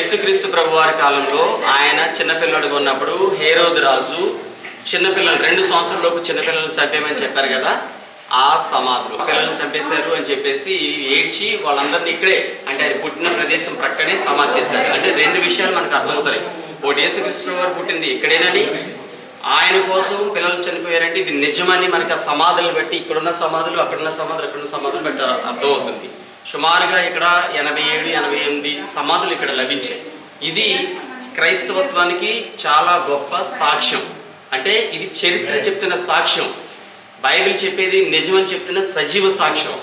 యేసుక్రీస్తు ప్రభు వారి కాలంలో ఆయన చిన్నపిల్లడుగా ఉన్నప్పుడు హేరోద్ రాజు చిన్నపిల్లలు రెండు సంవత్సరాలలోపు చిన్నపిల్లల్ని చంపేయమని చెప్పారు కదా ఆ సమాధులు. పిల్లల్ని చంపేశారు అని చెప్పేసి ఏడ్చి వాళ్ళందరినీ ఇక్కడే అంటే ఆయన పుట్టిన ప్రదేశం ప్రక్కనే సమాధి చేశారు. అంటే రెండు విషయాలు మనకు అర్థమవుతాయి. ఒకటి యేసుక్రీస్తు వారు పుట్టింది ఇక్కడేనని ఆయన కోసం పిల్లలు చనిపోయారంటే ఇది నిజమని మనకి ఆ సమాధులు బట్టి ఇక్కడున్న సమాధులు అక్కడున్న సమాధులు అక్కడున్న సమాధులు బట్టి అర్థమవుతుంది. సుమారుగా ఇక్కడ ఎనభై ఏడు సమాధులు ఇక్కడ లభించాయి. ఇది క్రైస్తవత్వానికి చాలా గొప్ప సాక్ష్యం. అంటే ఇది చరిత్ర చెప్తున్న సాక్ష్యం. బైబిల్ చెప్పేది నిజమని చెప్తున్న సజీవ సాక్ష్యం.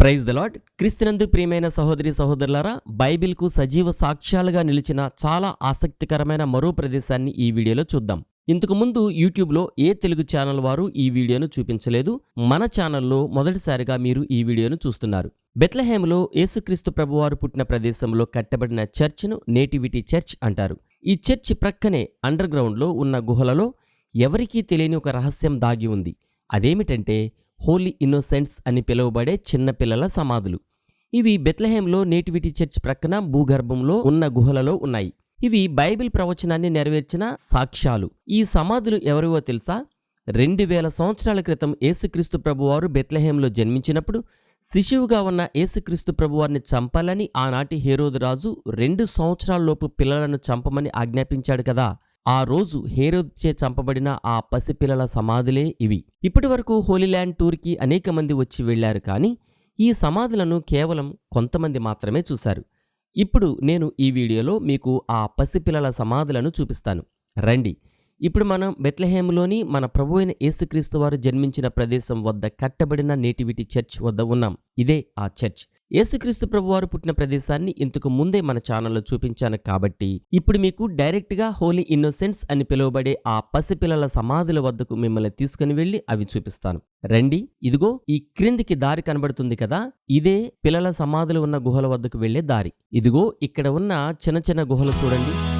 ప్రైజ్ ద లాడ్ క్రిస్తునందు ప్రియమైన సహోదరి సహోదరులారా బైబిల్కు సజీవ సాక్ష్యాలుగా నిలిచిన చాలా ఆసక్తికరమైన మరో ప్రదేశాన్ని ఈ వీడియోలో చూద్దాం. ఇంతకు ముందు యూట్యూబ్లో ఏ తెలుగు ఛానల్ వారు ఈ వీడియోను చూపించలేదు? మన ఛానల్లో మొదటిసారిగా మీరు ఈ వీడియోను చూస్తున్నారు. బెత్లహేమ్లో యేసుక్రీస్తు ప్రభువారు పుట్టిన ప్రదేశంలో కట్టబడిన చర్చ్ను నేటివిటీ చర్చ్ అంటారు. ఈ చర్చ్ ప్రక్కనే అండర్ గ్రౌండ్లో ఉన్న గుహలలో ఎవరికీ తెలియని ఒక రహస్యం దాగి ఉంది. అదేమిటంటే హోలీ ఇన్నోసెంట్స్ అని పిలువబడే చిన్నపిల్లల సమాధులు. ఇవి బెత్లహేమ్లో నేటివిటీ చర్చ్ ప్రక్కన భూగర్భంలో ఉన్న గుహలలో ఉన్నాయి. ఇవి బైబిల్ ప్రవచనాన్ని నెరవేర్చిన సాక్ష్యాలు. ఈ సమాధులు ఎవరివో తెలుసా? రెండు వేల సంవత్సరాల క్రితం యేసుక్రీస్తు ప్రభువారు బెత్లహేంలో జన్మించినప్పుడు శిశువుగా ఉన్న యేసుక్రీస్తు ప్రభువారిని చంపాలని ఆనాటి హేరోదు రాజు రెండు సంవత్సరాలలోపు పిల్లలను చంపమని ఆజ్ఞాపించాడు కదా. ఆ రోజు హేరోద్చే చంపబడిన ఆ పసిపిల్లల సమాధులే ఇవి. ఇప్పటి వరకు హోలీల్యాండ్ టూర్కి అనేక మంది వచ్చి వెళ్ళారు కానీ ఈ సమాధులను కేవలం కొంతమంది మాత్రమే చూశారు. ఇప్పుడు నేను ఈ వీడియోలో మీకు ఆ పసిపిల్లల సమాధులను చూపిస్తాను. రండి. ఇప్పుడు మనం బెత్లహేములోని మన ప్రభు అయిన యేసుక్రీస్తు వారు జన్మించిన ప్రదేశం వద్ద కట్టబడిన నేటివిటీ చర్చ్ వద్ద ఉన్నాం. ఇదే ఆ చర్చ్. యేసుక్రీస్తు ప్రభువారు పుట్టిన ప్రదేశాన్ని ఇంతకు ముందే మన ఛానల్లో చూపించాను కాబట్టి ఇప్పుడు మీకు డైరెక్ట్గా హోలీ ఇన్నోసెంట్స్ అని పిలువబడే ఆ పసిపిల్లల సమాధుల వద్దకు మిమ్మల్ని తీసుకుని వెళ్ళి అవి చూపిస్తాను. రండి ఇదిగో ఈ క్రిందికి దారి కనబడుతుంది కదా ఇదే పిల్లల సమాధులు ఉన్న గుహల వద్దకు వెళ్ళే దారి. ఇదిగో ఇక్కడ ఉన్న చిన్న చిన్న గుహలు చూడండి.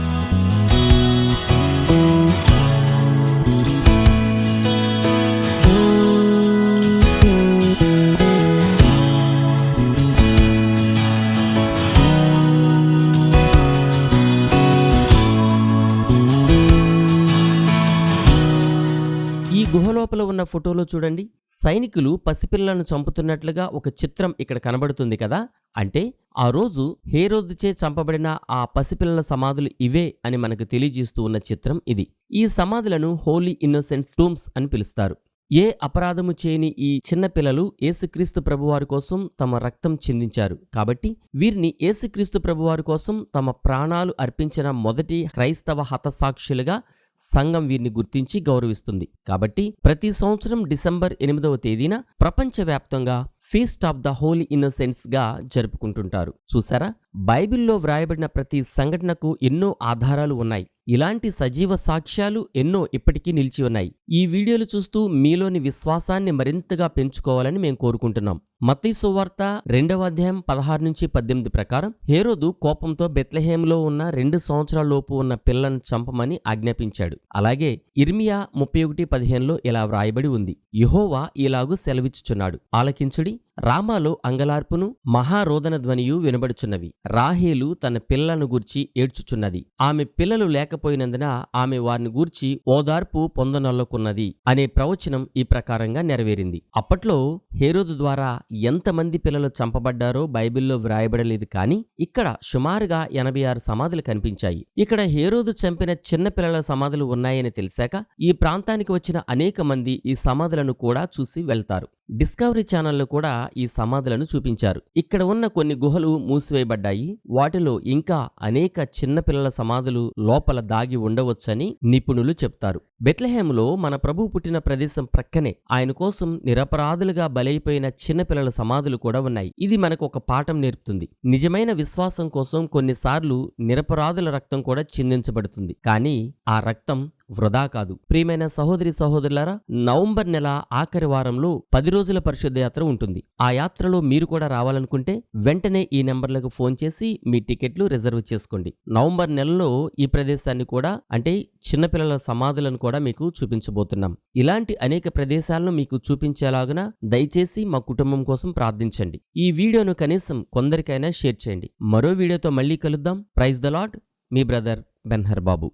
లోపల ఉన్న ఫోటోలో చూడండి. సైనికులు పసిపిల్లలను చంపుతున్నట్లుగా ఒక చిత్రం ఇక్కడ కనబడుతుంది కదా? అంటే ఆ రోజు హేరోదుచే చంపబడిన ఆ పసిపిల్లల సమాధులు ఇవే అని మనకు తెలియజేస్తూ ఉన్న చిత్రం ఇది. ఈ సమాధులను హోలీ ఇన్నోసెంట్స్ టూమ్స్ అని పిలుస్తారు. ఏ అపరాధము చేయని ఈ చిన్నపిల్లలు ఏసుక్రీస్తు ప్రభువారి కోసం తమ రక్తం చెందించారు. కాబట్టి వీరిని యేసుక్రీస్తు ప్రభువారి కోసం తమ ప్రాణాలు అర్పించిన మొదటి క్రైస్తవ హతసాక్షులుగా సంఘం వీరిని గుర్తించి గౌరవిస్తుంది. కాబట్టి ప్రతి సంవత్సరం డిసెంబర్ ఎనిమిదవ తేదీన ప్రపంచవ్యాప్తంగా ఫీస్ట్ ఆఫ్ ద హోలీ ఇన్నోసెంట్స్గా జరుపుకుంటుంటారు. చూసారా? బైబిల్లో వ్రాయబడిన ప్రతి సంఘటనకు ఎన్నో ఆధారాలు ఉన్నాయి. ఇలాంటి సజీవ సాక్ష్యాలు ఎన్నో ఇప్పటికీ నిలిచి ఉన్నాయి. ఈ వీడియోలు చూస్తూ మీలోని విశ్వాసాన్ని మరింతగా పెంచుకోవాలని మేము కోరుకుంటున్నాం. మత్తయి సువార్త రెండవ అధ్యాయం పదహారు నుంచి పద్దెనిమిది ప్రకారం హేరోదు కోపంతో బెత్లహేంలో ఉన్న రెండు సంవత్సరాల లోపు ఉన్న పిల్లను చంపమని ఆజ్ఞాపించాడు. అలాగే ఇర్మియా ముప్పై ఒకటి పదిహేనులో ఇలా వ్రాయబడి ఉంది. యహోవా ఇలాగూ సెలవిచ్చుచున్నాడు. ఆలకించుడి రామాలో అంగలార్పును మహారోదన ధ్వనియు వినబడుచున్నవి. రాహేలు తన పిల్లలను గూర్చి ఏడ్చుచున్నది. ఆమె పిల్లలు లేకపోయినందున ఆమె వారిని గూర్చి ఓదార్పు పొందనొల్లకున్నది అనే ప్రవచనం ఈ ప్రకారంగా నెరవేరింది. అప్పట్లో హేరోదు ద్వారా ఎంతమంది పిల్లలు చంపబడ్డారో బైబిల్లో వ్రాయబడలేదు కానీ ఇక్కడ సుమారుగా ఎనభై ఆరు సమాధులు కనిపించాయి. ఇక్కడ హేరోదు చంపిన చిన్న పిల్లల సమాధులు ఉన్నాయని తెలిసాక ఈ ప్రాంతానికి వచ్చిన అనేక మంది ఈ సమాధులను కూడా చూసి వెళ్తారు. డిస్కవరీ ఛానల్లో కూడా ఈ సమాధులను చూపించారు. ఇక్కడ ఉన్న కొన్ని గుహలు మూసివేయబడ్డాయి. వాటిలో ఇంకా అనేక చిన్నపిల్లల సమాధులు లోపల దాగి ఉండవచ్చని నిపుణులు చెప్తారు. బెత్లహేములో మన ప్రభు పుట్టిన ప్రదేశం ప్రక్కనే. ఆయన కోసం నిరపరాధులుగా బలైపోయిన చిన్నపిల్లల సమాధులు కూడా ఉన్నాయి. ఇది మనకు ఒక పాఠం నేర్పుతుంది. నిజమైన విశ్వాసం కోసం కొన్నిసార్లు నిరపరాధుల రక్తం కూడా చిందించబడుతుంది. కానీ ఆ రక్తం వృధా కాదు. ప్రియమైన సహోదరి సహోదరులారా నవంబర్ నెల ఆఖరి వారంలో పది రోజుల పరిశుద్ధ యాత్ర ఉంటుంది. ఆ యాత్రలో మీరు కూడా రావాలనుకుంటే వెంటనే ఈ నెంబర్లకు ఫోన్ చేసి మీ టికెట్లు రిజర్వ్ చేసుకోండి. నవంబర్ నెలలో ఈ ప్రదేశాన్ని కూడా అంటే చిన్నపిల్లల సమాధులను కూడా మీకు చూపించబోతున్నాం. ఇలాంటి అనేక ప్రదేశాలను మీకు చూపించేలాగున దయచేసి మా కుటుంబం కోసం ప్రార్థించండి. ఈ వీడియోను కనీసం కొందరికైనా షేర్ చేయండి. మరో వీడియోతో మళ్ళీ కలుద్దాం. ప్రైజ్ ద లాడ్ మీ బ్రదర్ బెన్హర్ బాబు